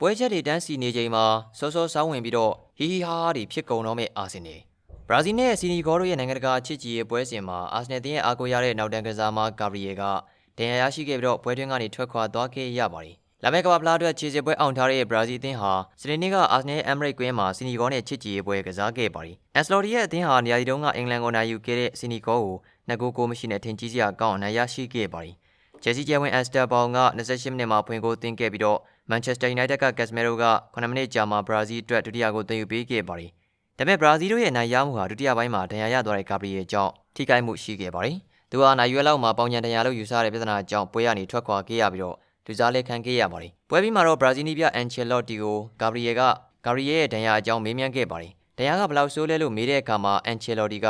ပွဲချက်တွေတန်းစီနေချိန်မှာစောစောစောင်းဝင်ပြီးတော့ဟီဟီဟာဟာတွေဖြစ်ကုန်တော့မဲ့အာဆင်နယ်ဘရာဇီးနဲ့စီနီဂေါတို့ရဲ့နိုင်ငံတကာချစ်ကြည်ရေးပွဲစဉ်မှာအာဆင်နယ်တင်းရဲ့အားကိုးရတဲ့နောက်တန်းကစားမဂါဘရီယယ်ကဒဏ်ရာရရှိခဲ့ပြီးတော့ပွဲတွင်းကနေထွက်ခွာသွားခဲ့ရပါတယ်။လာမယ့်ကမ္ဘာဖလားအတွက်ခြေစစ်ပွဲအောင်ထားတဲ့ဘရာဇီးအသင်းဟာစနေနေ့ကအာဆင်နယ်အမ်ရိတ်ကွင်းမှာစီနီဂေါနဲ့ချစ်ကြည်ရေးပွဲကစားခဲ့ပါတယ်။အန်စလော်ဒီရဲ့အသင်းဟာနေရာဒီတုန်းကအင်္ဂလန်ကိုနိုင်ယူခဲ့တဲ့စီနီဂေါကိုနှစ်ဂိုးကိုမရှိနဲ့ထင်ကြီးစရာကောင်းအောင်နိုင်ရရှိခဲ့ပါတယ်။ဂျယ်စီကျဲဝင်အက်စတာဘောင်က28မိနစ်မှာဖွင့်ကိုသွင်းခဲ့ပြီးတော့ မန်ချက်စတာယူနိုက်တက်ကကက်စမီရိုက9မိနစ်ကြာမှာဘရာဇီးအတွက်ဒုတိယကိုသွင်းယူပေးခဲ့ပါတယ်။ဒါပေမဲ့ဘရာဇီးတို့ရဲ့နိုင်ရမှုဟာဒုတိယပိုင်းမှာဒဏ်ရာရသွားတဲ့ဂါဘရီယယ်ကြောင့်ထိခိုက်မှုရှိခဲ့ပါတယ်။သူဟာနိုင်ရွယ်လောက်မှာပေါင်ညံဒဏ်ရာလို့ယူဆတဲ့ပြဿနာကြောင့်ပွဲရနေထွက်ခွာခဲ့ရပြီးတော့လူစားလက်ခံခဲ့ရပါတယ်။ပွဲပြီးမှာတော့ဘရာဇီးနီးပြအန်ချယ်လော့တီကိုဂါဘရီယယ်ကဂါဘရီယယ်ရဲ့ဒဏ်ရာအကြောင်းမေးမြန်းခဲ့ပါတယ်။ဒဏ်ရာကဘယ်လောက်ဆိုးလဲလို့မေးတဲ့အခါမှာအန်ချယ်လော်တီက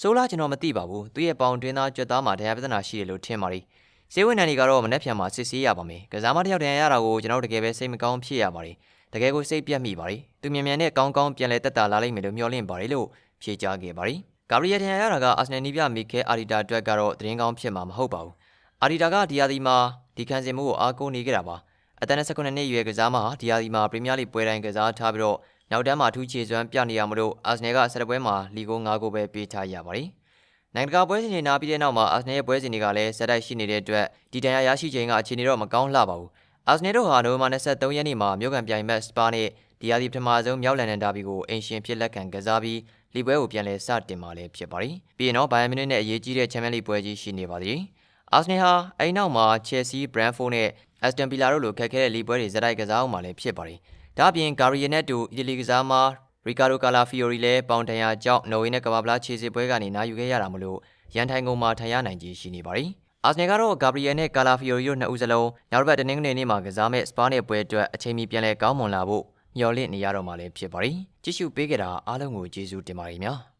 ဆိုးလားကျွန်တော်မသိပါဘူး။သူ့ရဲ့ပေါင်တွင်းသားကြွက်သားမှာဒဏ်ရာပြဿနာရှိတယ်လို့ထင်ပါတယ်။ စေဝိနန်တွေကတော့မနှက်ဖြန်မှာစစ်ဆေးရပါမယ်။ကစားမတစ်ယောက်တန်ရရတာကိုကျွန်တော်တို့တကယ်ပဲစိတ်မကောင်းဖြစ်ရပါတယ်။တကယ်ကိုစိတ်ပြတ်မိပါတယ်။သူမြန်မြန်နဲ့ကောင်းကောင်းပြန်လဲတက်တာလာလိမ့်မယ်လို့မျှော်လင့်ပါတယ်လို့ဖြေကြားခဲ့ပါတယ်။ဂါဘရီယယ်တန်ရရတာကအာဆင်နယ်နီးပြမီကဲအာရီတာအတွက်ကတော့သတင်းကောင်းဖြစ်မှာမဟုတ်ပါဘူး။အာရီတာကဒီယာဒီမှာဒီခံစင်မှုကိုအားကိုးနေကြတာပါ။အသက်29နှစ်အရွယ်ကစားမဟာဒီယာဒီမှာပရီးမီးယားလိပွဲတိုင်းကစားထားပြီးတော့နောက်တန်းမှာထူးခြေစွမ်းပြနေရမလို့အာဆင်နယ်ကဆက်ပွဲမှာလီဂို9ဂိုးပဲပေးထားရပါတယ်။ နိုင်ငံတကာပွဲစဉ်တွေနားပြီးတဲ့နောက်မှာအာဆင်နယ်ရဲ့ပွဲစဉ်တွေကလည်းဆက်တိုက်ရှိနေတဲ့အတွက်ဒီတန်ရာရရှိချိန်ကအခြေအနေတော့မကောင်းလှပါဘူးအာဆင်နယ်တို့ဟာနိုဝင်ဘာ23ရက်နေ့မှာမြို့ကန်ပြိုင်မက်စပါနဲ့ဒီရာသီပထမဆုံးမြောက်လန်ဒန်ဒါဘီကိုအင်ရှင်ဖြစ်လက်ကံကစားပြီးလီပွဲကိုပြန်လည်စတင်မှာလည်းဖြစ်ပါတယ်ပြီးရင်တော့ဘိုင်ယန်မြူနစ်နဲ့အရေးကြီးတဲ့ချန်ပီယံလိပွဲကြီးရှိနေပါသေးတယ်အာဆင်နယ်ဟာအဲဒီနောက်မှာ Chelsea, Brentford နဲ့ Aston Villa တို့လိုခက်ခဲတဲ့လီပွဲတွေဇတိုက်ကစားအောင်မှာလည်းဖြစ်ပါတယ်ဒါ့အပြင် Gary နဲ့တူအီတလီကစားမား ရီကာဒိုကာလာဖီယိုရီလည်းပေါင်တန်ရာကြောင့်နော်ဝေးနဲ့ကမ္ဘာဖလားခြေစစ်ပွဲကနေနာယူခဲ့ရတာမလို့ရန်ထိုင်ကုန်မှာထိုင်ရနိုင်ကြီးရှိနေပါတယ်။အာဆင်နယ်ကတော့ဂါဘရီယယ်နဲ့ကာလာဖီယိုရီတို့နှစ်ဦးစလုံးနောက်တစ်ပတ်တနင်္ဂနွေနေ့မှာကစားမဲ့စပါးနဲ့ပွဲအတွက်အချိန်မီပြန်လည်ကောင်းမွန်လာဖို့မျှော်လင့်နေရတော့မှလည်းဖြစ်ပါတယ်။ကြည့်ရှုပေးကြတာအားလုံးကိုကျေးဇူးတင်ပါတယ်ခင်ဗျာ။